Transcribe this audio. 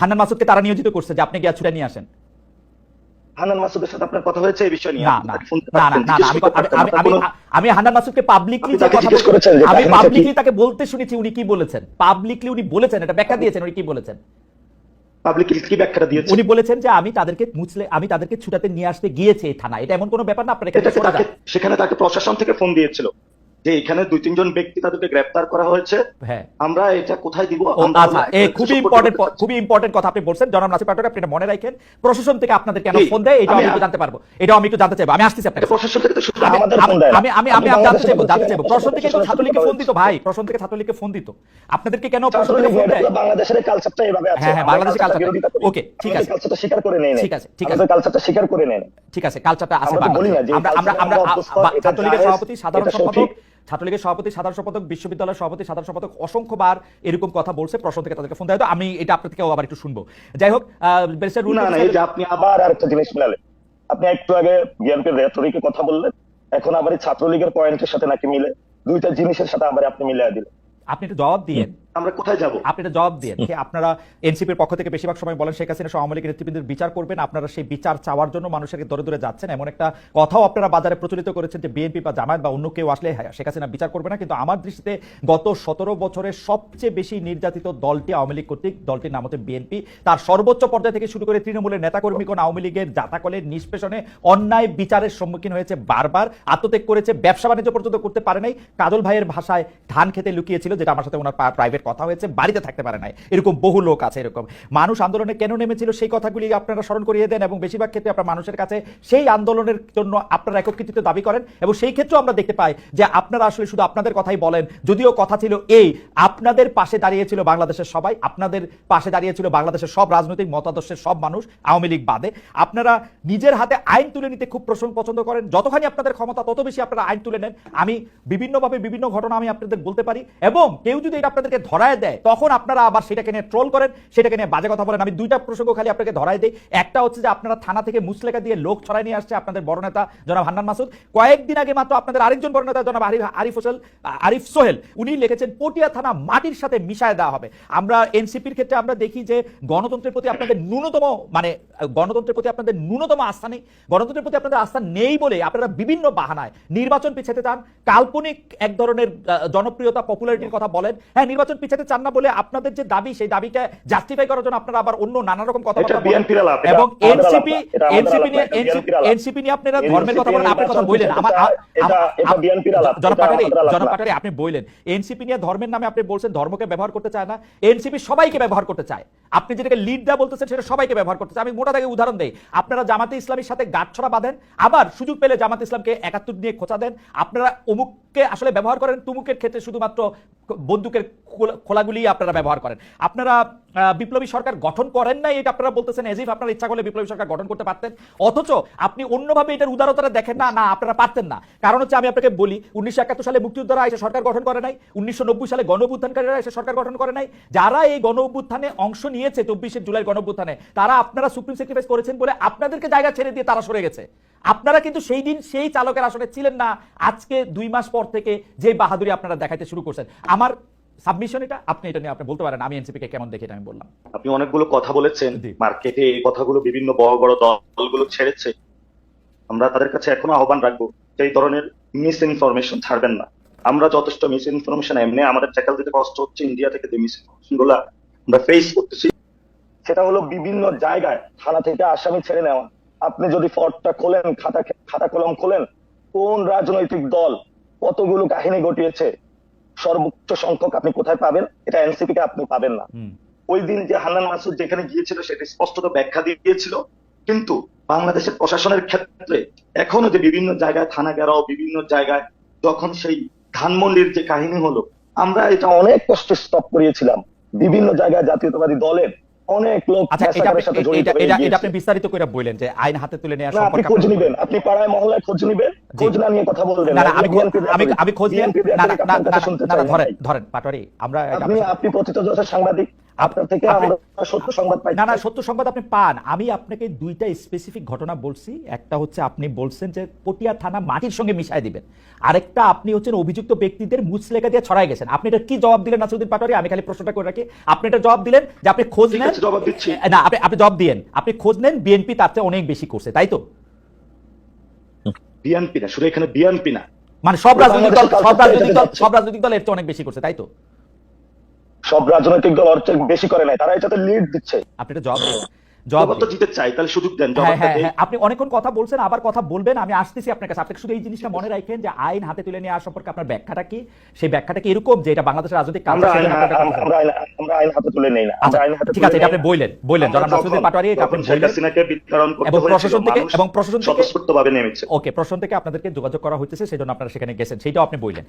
হান্নান মাসুদকে তারা নিয়োজিত করছে যে আপনি গিয়ে ছুটে নিয়ে আসেন। হান্নান মাসুদের সাথে আপনার কথা হয়েছে এই বিষয় নিয়ে? না না না আমি আমি হান্নান মাসুদকে পাবলিকলি আমি পাবলিকলি তাকে বলতে শুনেছি উনি কি বলেছেন? পাবলিকলি উনি বলেছেন এটা ব্যাখ্যা দিয়েছেন উনি কি বলেছেন? কি ব্যাখ্যাটা দিয়েছে উনি বলেছেন যে আমি তাদেরকে মুছলে আমি তাদেরকে ছুটাতে নিয়ে আসতে গিয়েছে এই থানা এটা এমন কোনো ব্যাপার না আপনার। সেখানে তাকে প্রশাসন থেকে ফোন দিয়েছিল। যে এখানে দুই তিনজন ব্যক্তি তাদেরকে গ্রেফতার করা হয়েছে। হ্যাঁ। আমরা এটা কোথায় দিব? আচ্ছা এই খুবই ইম্পর্টেন্ট খুবই ইম্পর্টেন্ট কথা আপনি বলছেন। জনাব নাসির পাটোয়ারি আপনি মনে রাখেন। প্রশাসন থেকে আপনাদের কেন ফোন দেয় এটা আমি একটু জানতে পারব। এটা আমি একটু জানতে চাইব। আমি আসতেছি কাছে। প্রশাসন থেকে তো শুধু আমাদের ফোন দেয় আমি আমি আমি জানতে চাইব জানতে চাইব। প্রশাসন থেকে তো ছাত্রলীগকে ফোন দিত ভাই? প্রশাসন থেকে ছাত্রলীগকে ফোন দিত। আপনাদেরকে কেন প্রশাসন থেকে ফোন দেয়? বাংলাদেশের কালচারটা এভাবে আছে। হ্যাঁ, হ্যাঁ, বাংলাদেশের কালচারটা করি। ওকে, ঠিক আছে। কালচারটা স্বীকার করে নেই ঠিক আছে, ঠিক আছে। কালচারটা স্বীকার করে নেই ঠিক আছে কালচারটা আছে আমরা। আমরা আমরা ছাত্রলীগের সভাপতি সাধারণ সম্পাদক। ছাত্রলীগের সভাপতি সাধারণ সম্পাদক বিশ্ববিদ্যালয়ের সভাপতি সাধারণ সম্পাদক অসংখ্যবার এরকম কথা বলছে। প্রশ্ন থেকে তাদেরকে ফোন দেয় তো আমি এটা আপনার থেকে আবার একটু শুনব। যাই হোক রুল আপনি আবার আরেকটা জিনিস মিলালেন। আপনি একটু আগে বিএনপির রেটরিকে কথা বললেন। এখন আবার ছাত্রলীগের পয়েন্টের সাথে নাকি মিলে। দুইটা জিনিসের সাথে আবার আপনি মিলিয়ে দিলেন। আপনি একটু জবাব দিয়েন। আমরা কোথায় যাব? আপনি এটা জবাব দিয়ে যে আপনারা এনসিপির পক্ষ থেকে বেশিরভাগ সময় বলেন শেখ হাসিনা আওয়ামী লীগের নেতৃবৃন্দের বিচার করবেন আপনারা সেই বিচার চাওয়ার জন্য মানুষের দরে দূরে যাচ্ছেন। এমন একটা কথাও আপনারা বাজারে প্রচলিত করেছেন যে বিএনপি বা জামায়াত বা অন্য কেউ আসলে হ্যাঁ, শেখ হাসিনা বিচার করবে না। কিন্তু আমার দৃষ্টিতে গত সতেরো বছরের সবচেয়ে বেশি নির্যাতিত দলটি আওয়ামী লীগ কর্তৃক দলটির নাম হচ্ছে বিএনপি। তার সর্বোচ্চ পর্যায় থেকে শুরু করে তৃণমূলের নেতাকর্মীগণ আওয়ামী লীগের জাতাকলের নিষ্পেষণে অন্যায় বিচারের সম্মুখীন হয়েছে বারবার আত্মত্যাগ করেছে ব্যবসা বাণিজ্য পর্যন্ত করতে পারে নাই। কাজল ভাইয়ের ভাষায় ধান খেতে লুকিয়েছিল যেটা আমার সাথে ওনার প্রাইভেট কথা হয়েছে, বাড়িতে থাকতে পারে নাই। এরকম বহু লোক আছে এরকম। মানুষ আন্দোলনে কেন নেমেছিল সেই কথাগুলি আপনারা স্মরণ করিয়ে দেন এবং বেশিরভাগ ক্ষেত্রে আপনার মানুষের কাছে সেই আন্দোলনের জন্য আপনারা একত্রিত দাবি করেন এবং সেই ক্ষেত্রেও আমরা দেখতে পাই যে আপনারা আসলে শুধু আপনাদের কথাই বলেন। যদিও কথা ছিল এই, আপনাদের পাশে দাঁড়িয়েছিল বাংলাদেশের সবাই, আপনাদের পাশে দাঁড়িয়েছিল বাংলাদেশের সব রাজনৈতিক মতাদর্শের সব মানুষ, আওয়ামী লীগ বাদে। আপনারা নিজের হাতে আইন তুলে নিতে খুব প্রসঙ্গ পছন্দ করেন, যতখানি আপনাদের ক্ষমতা তত বেশি আপনারা আইন তুলে নেন। আমি বিভিন্নভাবে বিভিন্ন ঘটনা আমি আপনাদের বলতে পারি এবং কেউ যদি এটা আপনাদেরকে ধরায় দেয়, তখন আপনারা আবার সেটাকে নিয়ে ট্রোল করেন, সেটাকে নিয়ে বাজে কথা বলেন। আমি দুইটা প্রসঙ্গ খালি আপনাকে ধরায় দিই। একটা হচ্ছে যে আপনারা থানা থেকে মুসলেখা দিয়ে লোক ছড়াই নিয়ে আসছে আপনাদের বড় নেতা জনাব হান্নান মাসুদ। কয়েকদিন আগে মাত্র আপনাদের আরেকজন বড় নেতা জনাব আরিফ আরিফ হোসেন আরিফ সোহেল, উনি লিখেছেন, পটিয়া থানা মাটির সাথে মিশায় দেওয়া হবে। আমরা এনসিপির ক্ষেত্রে আমরা দেখি যে গণতন্ত্রের প্রতি আপনাদের ন্যূনতম মানে গণতন্ত্রের প্রতি আপনাদের ন্যূনতম আস্থা নেই। গণতন্ত্রের প্রতি আপনাদের আস্থা নেই বলে আপনারা বিভিন্ন বাহানায় নির্বাচন পিছাতে চান। কাল্পনিক এক ধরনের জনপ্রিয়তা পপুলারিটির কথা বলেন। হ্যাঁ নির্বাচন পিছাতে চান না বলে আপনাদের যে দাবি সেই দাবিকে জাস্টিফাই করার জন্য আপনারা আবার অন্য নানা রকম কথা এবং এনসিপি এনসিপি নিয়ে। এনসিপি নিয়ে আপনারা ধর্মের কথা বলেন আপনার কথা বললেন। আমার জনাব পাটারি জনাব পাটারি আপনি বললেন এনসিপি নিয়ে ধর্মের নামে আপনি বলছেন ধর্মকে ব্যবহার করতে চায় না। এনসিপি সবাইকে ব্যবহার করতে চায়। আপনি যেটাকে লিড দেওয়া বলতেছেন সেটা সবাইকে ব্যবহার করতে চায়। আমি মোটা থেকে উদাহরণ দেই। আপনারা জামাতে ইসলামের সাথে গাঁটছড়া বাঁধেন আবার সুযোগ পেলে জামাতে ইসলামকে একাত্তর নিয়ে খোঁচা দেন। আপনারা অমুককে আসলে ব্যবহার করেন তুমুকের ক্ষেত্রে শুধুমাত্র বন্দুকের খোলা- খোলাগুলি আপনারা ব্যবহার করেন। আপনারা বিপ্লবী সরকার গঠন করেন নাই, এটা আপনারা বলতেছেন এজিফ আপনারা ইচ্ছা করলে বিপ্লবী সরকার গঠন করতে পারতেন। অথচ আপনি অন্যভাবে এটার উদারতাটা দেখেন, না না, আপনারা পারতেন না। কারণ হচ্ছে আমি আপনাকে বলি, উনিশশো একাত্তর সালে মুক্তিযোদ্ধারা এসে সরকার গঠন করে নাই, উনিশশো নব্বই সালে গণ অভ্যুত্থানকারীরা এসে সরকার গঠন করে নাই। যারা এই গণ অভ্যুত্থানে অংশ নিয়েছে চব্বিশে জুলাই গণ অভ্যুত্থানে তারা আপনারা সুপ্রিম স্যাক্রিফাইস করেছেন বলে আপনাদেরকে জায়গা ছেড়ে দিয়ে তারা সরে গেছে। আপনারা কিন্তু সেই দিন সেই চালকের আসলে ছিলেন না, আজকে দুই মাস পর থেকে যে বাহাদুরি আপনারা দেখাইতে শুরু করছেন। আমার সাবমিশন এটা আপনি এটা নিয়ে আপনি বলতে পারেন আমি এনসিপি কে কেমন দেখি এটা আমি বললাম। আপনি অনেকগুলো কথা বলেছেন মার্কেটে এই কথাগুলো বিভিন্ন বড় বড় দলগুলো ছেড়েছে। আমরা তাদের কাছে এখনও আহ্বান রাখব যে এই ধরনের মিস ইনফরমেশন ছাড়বেন না। আমরা যথেষ্ট মিস ইনফরমেশন এমনি আমাদের ট্যাকল দিতে কষ্ট হচ্ছে ইন্ডিয়া থেকে যে মিস ইনফরমেশনগুলো আমরা ফেস করতেছি সেটা হলো বিভিন্ন জায়গায় থানা থেকে আসামি ছেড়ে নেওয়া। আপনি যদি ফর্টটা খোলেন খাতা খাতা কলম খোলেন কোন রাজনৈতিক দল কতগুলো কাহিনী ঘটিয়েছে সর্বোচ্চ সংখ্যক আপনি কোথায় পাবেন এটা এনসিপি কে আপনি পাবেন না। ওই দিন যে হান্নান মাসুদ যেখানে গিয়েছিল সেটা স্পষ্টত ব্যাখ্যা দিয়ে দিয়েছিল। কিন্তু বাংলাদেশের প্রশাসনের ক্ষেত্রে এখনও যে বিভিন্ন জায়গায় থানা গেরাও বিভিন্ন জায়গায় যখন সেই ধানমন্ডির যে কাহিনী হলো আমরা এটা অনেক কষ্টে স্টপ করিয়েছিলাম। বিভিন্ন জায়গায় জাতীয়তাবাদী দলের অনেক লোক আচ্ছা এটা এটা এটা আপনি বিস্তারিত করে বলেন যে আইন হাতে তুলে নেওয়া সম্পর্কে আপনি খোঁজ নিবেন। আপনি পাড়ায় মহল্লায় খোঁজ নিবেন। খোঁজ না নিয়ে কথা বলবেন না আমি খোঁজ- আমি আমি খোঁজ নিয়ে না না না। ধরেন ধরেন পাটোয়ারি আমরা আপনি আপনি প্রথিতযশা সাংবাদিক। আপনার থেকে আপনি- আমরা সত্য সংবাদ পাই না না সত্য সংবাদ আপনি পান। আমি আপনাকে দুইটা স্পেসিফিক ঘটনা বলছি। একটা হচ্ছে আপনি বলছেন যে পটিয়া থানা মাটির সঙ্গে মিশাই দিবেন। আরেকটা আপনি হচ্ছেন অভিযুক্ত ব্যক্তিদের মুচলেখা দিয়ে ছড়াই গেছেন। আপনি এটা কি জবাব দিলেন নাসিরুদ্দিন পাটোয়ারি? আমি খালি প্রশ্নটা করে রাখি। আপনি এটা জবাব দিলেন যে আপনি খোঁজ নেন জবাব দিচ্ছি। না আপনি আপনি জবাব দিয়েন। আপনি খোঁজ নেন বিএনপি তার চেয়ে অনেক বেশি করছে তাই তো? বিএনপি না শুধু এখানে বিএনপি না। মানে সব রাজনৈতিক দল সব রাজনৈতিক দল সব রাজনৈতিক দল এর চেয়ে অনেক বেশি করছে তাই তো? সব রাজনৈতিক দল অর্থ বেশি করে নাই তারা এটাতে লিড দিচ্ছে। আপনি এটা জবাব জবাব তো। দিতে চাই তাহলে সুযোগ দেন হ্যাঁ হ্যাঁ হ্যাঁ আপনি অনেকক্ষণ কথা বলছেন আবার কথা বলবেন আমি আসতেছি আপনার কাছে। আপনি শুধু এই জিনিসটা মনে রাখেন যে আইন হাতে তুলে নেওয়া সম্পর্কে আপনার ব্যাখ্যাটা কি? সেই ব্যাখ্যাটা কি এরকম যে এটা বাংলাদেশের রাজনৈতিক আমরা আইন কথা- আমরা আইন আমরা আইন হাতে তুলে নেই না। আচ্ছা, আইন হাতে ঠিক আছে এটা আপনি। বললেন বললেন। জনাব নাসিরুদ্দিন পাটোয়ারি এটা আপনি বললেন। হাসিনাকে বিতরণ করতে এবং প্রশাসন থেকে এবং প্রশাসন থেকে স্বতঃস্ফূর্তভাবে নেমেছে। ওকে প্রশাসন থেকে আপনাদেরকে যোগাযোগ করা হইতেছে সেজন্য আপনারা সেখানে গেছেন সেটাও আপনি বললেন।